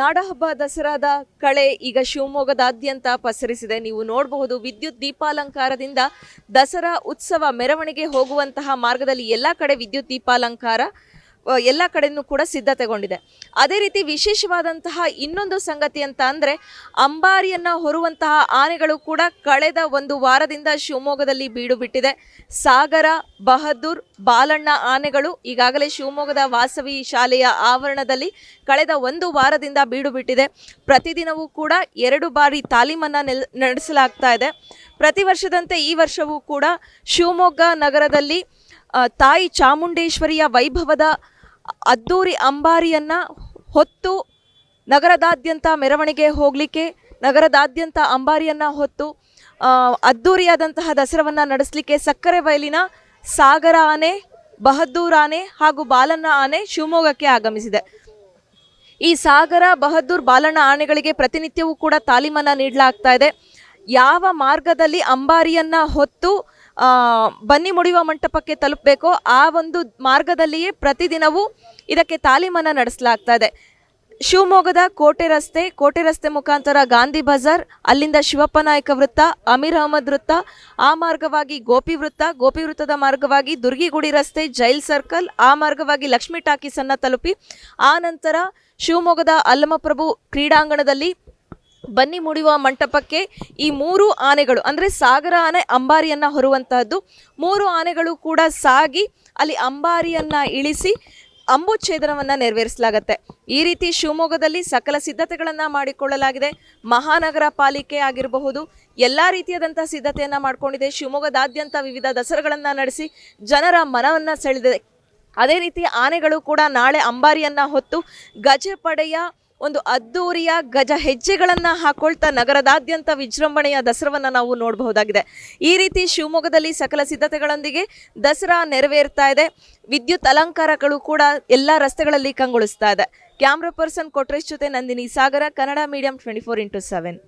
ನಾಡಹಬ್ಬ ದಸರಾದ ಕಳೆ ಈಗ ಶಿವಮೊಗ್ಗದಾದ್ಯಂತ ಪಸರಿಸಿದೆ. ನೀವು ನೋಡಬಹುದು ವಿದ್ಯುತ್ ದೀಪಾಲಂಕಾರದಿಂದ ದಸರಾ ಉತ್ಸವ ಮೆರವಣಿಗೆ ಹೋಗುವಂತಹ ಮಾರ್ಗದಲ್ಲಿ ಎಲ್ಲ ಕಡೆ ವಿದ್ಯುತ್ ದೀಪಾಲಂಕಾರ ಎಲ್ಲ ಕಡೆಯೂ ಕೂಡ ಸಿದ್ಧತೆಗೊಂಡಿದೆ ಅದೇ ರೀತಿ ವಿಶೇಷವಾದಂತಹ ಇನ್ನೊಂದು ಸಂಗತಿ ಅಂತ ಅಂದರೆ ಅಂಬಾರಿಯನ್ನು ಹೊರುವಂತಹ ಆನೆಗಳು ಕೂಡ ಕಳೆದ ಒಂದು ವಾರದಿಂದ ಶಿವಮೊಗ್ಗದಲ್ಲಿ ಬೀಡು ಬಿಟ್ಟಿದೆ. ಸಾಗರ, ಬಹದ್ದೂರ್, ಬಾಲಣ್ಣ ಆನೆಗಳು ಈಗಾಗಲೇ ಶಿವಮೊಗ್ಗದ ವಾಸವಿ ಶಾಲೆಯ ಆವರಣದಲ್ಲಿ ಕಳೆದ ಒಂದು ವಾರದಿಂದ ಬೀಡು ಬಿಟ್ಟಿದೆ. ಪ್ರತಿದಿನವೂ ಕೂಡ ಎರಡು ಬಾರಿ ತಾಲೀಮನ್ನು ನೆಲ್, ನಡೆಸಲಾಗ್ತಾ ಇದೆ. ಪ್ರತಿ ವರ್ಷದಂತೆ ಈ ವರ್ಷವೂ ಕೂಡ ಶಿವಮೊಗ್ಗ ನಗರದಲ್ಲಿ ತಾಯಿ ಚಾಮುಂಡೇಶ್ವರಿಯ ವೈಭವದ ಅದ್ದೂರಿ ಅಂಬಾರಿಯನ್ನ ಹೊತ್ತು ನಗರದಾದ್ಯಂತ ಮೆರವಣಿಗೆ ಹೋಗಲಿಕ್ಕೆ, ನಗರದಾದ್ಯಂತ ಅಂಬಾರಿಯನ್ನ ಹೊತ್ತು ಅದ್ದೂರಿಯಾದಂತಹ ದಸರವನ್ನ ನಡೆಸಲಿಕ್ಕೆ ಸಕ್ಕರೆ ಬಯಲಿನ ಸಾಗರ ಆನೆ, ಬಹದ್ದೂರ್ ಆನೆ ಹಾಗೂ ಬಾಲಣ್ಣ ಆನೆ ಶಿವಮೊಗ್ಗಕ್ಕೆ ಆಗಮಿಸಿದೆ. ಈ ಸಾಗರ, ಬಹದ್ದೂರ್, ಬಾಲಣ್ಣ ಆನೆಗಳಿಗೆ ಪ್ರತಿನಿತ್ಯವೂ ಕೂಡ ತಾಲೀಮನ್ನು ನೀಡಲಾಗ್ತಾ ಇದೆ. ಯಾವ ಮಾರ್ಗದಲ್ಲಿ ಅಂಬಾರಿಯನ್ನ ಹೊತ್ತು ಬನ್ನಿ ಮುಡಿಯುವ ಮಂಟಪಕ್ಕೆ ತಲುಪಬೇಕು. ಆ ಒಂದು ಮಾರ್ಗದಲ್ಲಿಯೇ ಪ್ರತಿದಿನವೂ ಇದಕ್ಕೆ ತಾಲೀಮನ್ನು ನಡೆಸಲಾಗ್ತಾ ಇದೆ. ಶಿವಮೊಗ್ಗದ ಕೋಟೆ ರಸ್ತೆ ಕೋಟೆ ರಸ್ತೆ ಮುಖಾಂತರ ಗಾಂಧಿ ಬಜಾರ್, ಅಲ್ಲಿಂದ ಶಿವಪ್ಪ ನಾಯಕ ವೃತ್ತ, ಅಮೀರ್ ಅಹಮದ್ ವೃತ್ತ, ಆ ಮಾರ್ಗವಾಗಿ ಗೋಪಿ ವೃತ್ತ, ಗೋಪಿ ವೃತ್ತದ ಮಾರ್ಗವಾಗಿ ದುರ್ಗಿಗುಡಿ ರಸ್ತೆ, ಜೈಲ್ ಸರ್ಕಲ್, ಆ ಮಾರ್ಗವಾಗಿ ಲಕ್ಷ್ಮೀ ಟಾಕೀಸನ್ನು ತಲುಪಿ, ಆ ನಂತರ ಶಿವಮೊಗ್ಗದ ಅಲ್ಲಮಪ್ರಭು ಕ್ರೀಡಾಂಗಣದಲ್ಲಿ ಬನ್ನಿ ಮುಡಿಯುವ ಮಂಟಪಕ್ಕೆ ಈ ಮೂರು ಆನೆಗಳು, ಅಂದರೆ ಸಾಗರ ಆನೆ ಅಂಬಾರಿಯನ್ನು ಹೊರುವಂತಹದ್ದು. ಮೂರು ಆನೆಗಳು ಕೂಡ ಸಾಗಿ ಅಲ್ಲಿ ಅಂಬಾರಿಯನ್ನು ಇಳಿಸಿ ಅಂಬುಚ್ಛೇದನವನ್ನು ನೆರವೇರಿಸಲಾಗುತ್ತೆ. ಈ ರೀತಿ ಶಿವಮೊಗ್ಗದಲ್ಲಿ ಸಕಲ ಸಿದ್ಧತೆಗಳನ್ನು ಮಾಡಿಕೊಳ್ಳಲಾಗಿದೆ. ಮಹಾನಗರ ಪಾಲಿಕೆ ಆಗಿರಬಹುದು, ಎಲ್ಲ ರೀತಿಯಾದಂಥ ಸಿದ್ಧತೆಯನ್ನು ಮಾಡಿಕೊಂಡಿದೆ. ಶಿವಮೊಗ್ಗದಾದ್ಯಂತ ವಿವಿಧ ದಸರಗಳನ್ನು ನಡೆಸಿ ಜನರ ಮನವನ್ನು ಸೆಳೆದಿದೆ. ಅದೇ ರೀತಿ ಆನೆಗಳು ಕೂಡ ನಾಳೆ ಅಂಬಾರಿಯನ್ನು ಹೊತ್ತು ಗಜಪಡೆಯ ಒಂದು ಅದ್ದೂರಿಯ ಗಜ ಹೆಜ್ಜೆಗಳನ್ನು ಹಾಕೊಳ್ತಾ ನಗರದಾದ್ಯಂತ ವಿಜೃಂಭಣೆಯ ದಸರಾವನ್ನು ನಾವು ನೋಡಬಹುದಾಗಿದೆ. ಈ ರೀತಿ ಶಿವಮೊಗ್ಗದಲ್ಲಿ ಸಕಲ ಸಿದ್ಧತೆಗಳೊಂದಿಗೆ ದಸರಾ ನೆರವೇರ್ತಾ ಇದೆ. ವಿದ್ಯುತ್ ಅಲಂಕಾರಗಳು ಕೂಡ ಎಲ್ಲ ರಸ್ತೆಗಳಲ್ಲಿ ಕಂಗೊಳಿಸ್ತಾ ಇದೆ. ಕ್ಯಾಮ್ರಾ ಪರ್ಸನ್ ಕೊಟ್ರೇಶ್ ಜೊತೆ Nandini Sagara, Kannada medium twenty four into seven